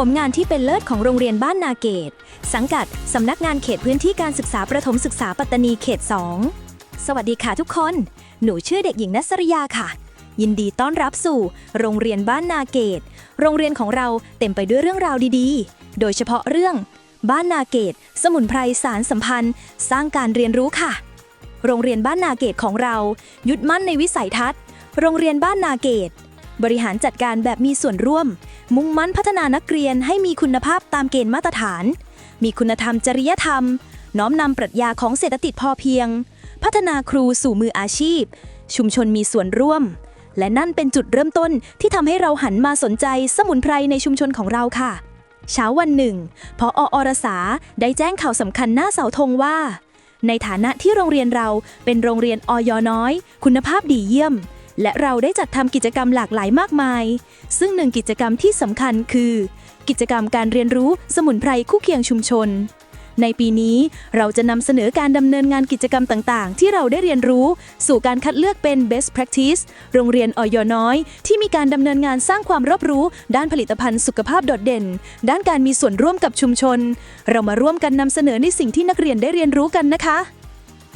ผลงานที่เป็นเลิศของโรงเรียนบ้านนาเกต สังกัดสำนักงานเขตพื้นที่การศึกษาประถมศึกษาปัตตานีเขต 2 สวัสดีค่ะทุกคน หนูชื่อเด็กหญิงนัสริยาค่ะ ยินดีต้อนรับสู่ โรงเรียนบ้านนาเกต โรงเรียนของเราเต็มไปด้วยเรื่องราวดีๆ โดยเฉพาะเรื่อง บ้านนาเกต สมุนไพรสารสัมพันธ์ สร้างการเรียนรู้ค่ะ โรงเรียนบ้านนาเกตของเรายึดมั่นในวิสัยทัศน์ โรงเรียนบ้านนาเกต บริหารจัดการแบบมีส่วนร่วม มุ่งมั่นพัฒนานักเรียนให้มีคุณภาพตามเกณฑ์มาตรฐาน มีคุณธรรมจริยธรรม น้อมนำปรัชญาของเศรษฐกิจพอเพียง พัฒนาครูสู่มืออาชีพ ชุมชนมีส่วนร่วม และนั่นเป็นจุดเริ่มต้นที่ทำให้เราหันมาสนใจสมุนไพรในชุมชนของเราค่ะ เช้าวันหนึ่งพออรสาได้แจ้งข่าวสำคัญหน้าเสาธงว่า ในฐานะที่โรงเรียนเราเป็นโรงเรียนออยน้อย คุณภาพดีเยี่ยม และเราได้จัดทำกิจกรรมหลากหลายมากมาย ซึ่งหนึ่งกิจกรรมที่สำคัญคือ กิจกรรมการเรียนรู้สมุนไพรคู่เคียงชุมชน ในปีนี้เราจะนำเสนอการดำเนินงานกิจกรรมต่างๆ ที่เราได้เรียนรู้ สู่การคัดเลือกเป็น best practice โรงเรียนออยน้อย ที่มีการดำเนินงานสร้างความรอบรู้ ด้านผลิตภัณฑ์สุขภาพโดดเด่น ด้านการมีส่วนร่วมกับชุมชน เรามาร่วมกันนำเสนอในสิ่งที่นักเรียนได้เรียนรู้กันนะคะ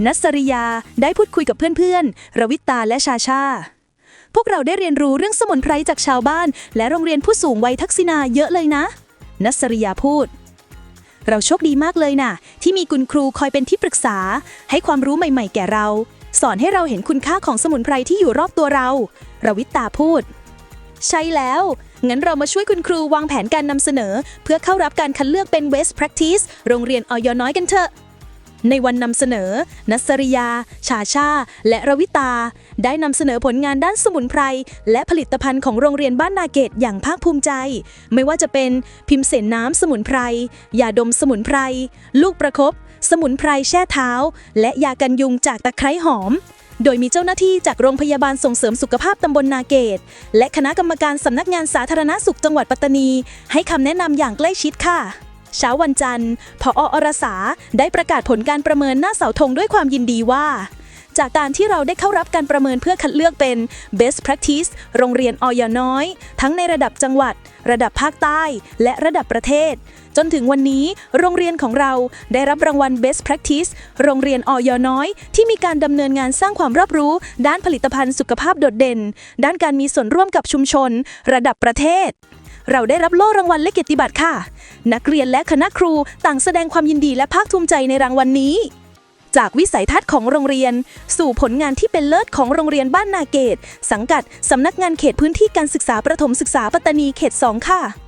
นัสริยาได้พูดคุยกับเพื่อนๆ รวิตาและชาชา พวกเราได้เรียนรู้เรื่องสมุนไพรจากชาวบ้าน และโรงเรียนผู้สูงวัยทักษิณาเยอะเลยนะ นัสริยาพูด เราโชคดีมากเลยนะที่มีคุณครูคอยเป็นที่ปรึกษา ให้ความรู้ใหม่ๆ แก่เรา สอนให้เราเห็นคุณค่าของสมุนไพรที่อยู่รอบตัวเรารวิตาพูด ใช่แล้ว งั้นเรามาช่วยคุณครูวางแผนการนำเสนอ เพื่อเข้ารับการคัดเลือกเป็น Best Practice โรงเรียนออยน้อยกันเถอะ ในวันนำเสนอ นัสริยา ชาชา และรวิตา ได้นำเสนอผลงานด้านสมุนไพร และผลิตภัณฑ์ของโรงเรียนบ้านนาเกตอย่างภาคภูมิใจ ไม่ว่าจะเป็นพิมพ์เสนน้ำสมุนไพร ยาดมสมุนไพร ลูกประคบสมุนไพรแช่เท้า และยากันยุงจากตะไคร้หอม โดยมีเจ้าหน้าที่จากโรงพยาบาลส่งเสริมสุขภาพตำบลนาเกต และคณะกรรมการสำนักงานสาธารณสุขจังหวัดปัตตานี ให้คำแนะนำอย่างใกล้ชิดค่ะ เช้าวันจันทร์พออรสาได้ประกาศผลการประเมินหน้าเสาธงด้วยความยินดีว่า จากการที่เราได้เข้ารับการประเมินเพื่อคัดเลือกเป็น Best Practice โรงเรียนออยน้อย ทั้งในระดับจังหวัด ระดับภาคใต้ และระดับประเทศ จนถึงวันนี้ โรงเรียนของเราได้รับรางวัล Best Practice โรงเรียนออยน้อย ที่มีการดำเนินงานสร้างความรอบรู้ ด้านผลิตภัณฑ์สุขภาพโดดเด่น ด้านการมีส่วนร่วมกับชุมชน ระดับประเทศ เราได้รับโล่รางวัลและเกียรติบัตรค่ะ นักเรียนและคณะครูต่างแสดงความยินดีและภาคภูมิใจในรางวัลนนี้ จากวิสัยทัศน์ของโรงเรียน สู่ผลงานที่เป็นเลิศของโรงเรียนบ้านนาเกต สังกัดสำนักงานเขตพื้นที่การศึกษาประถมศึกษาปัตตานีเขต 2 ค่ะ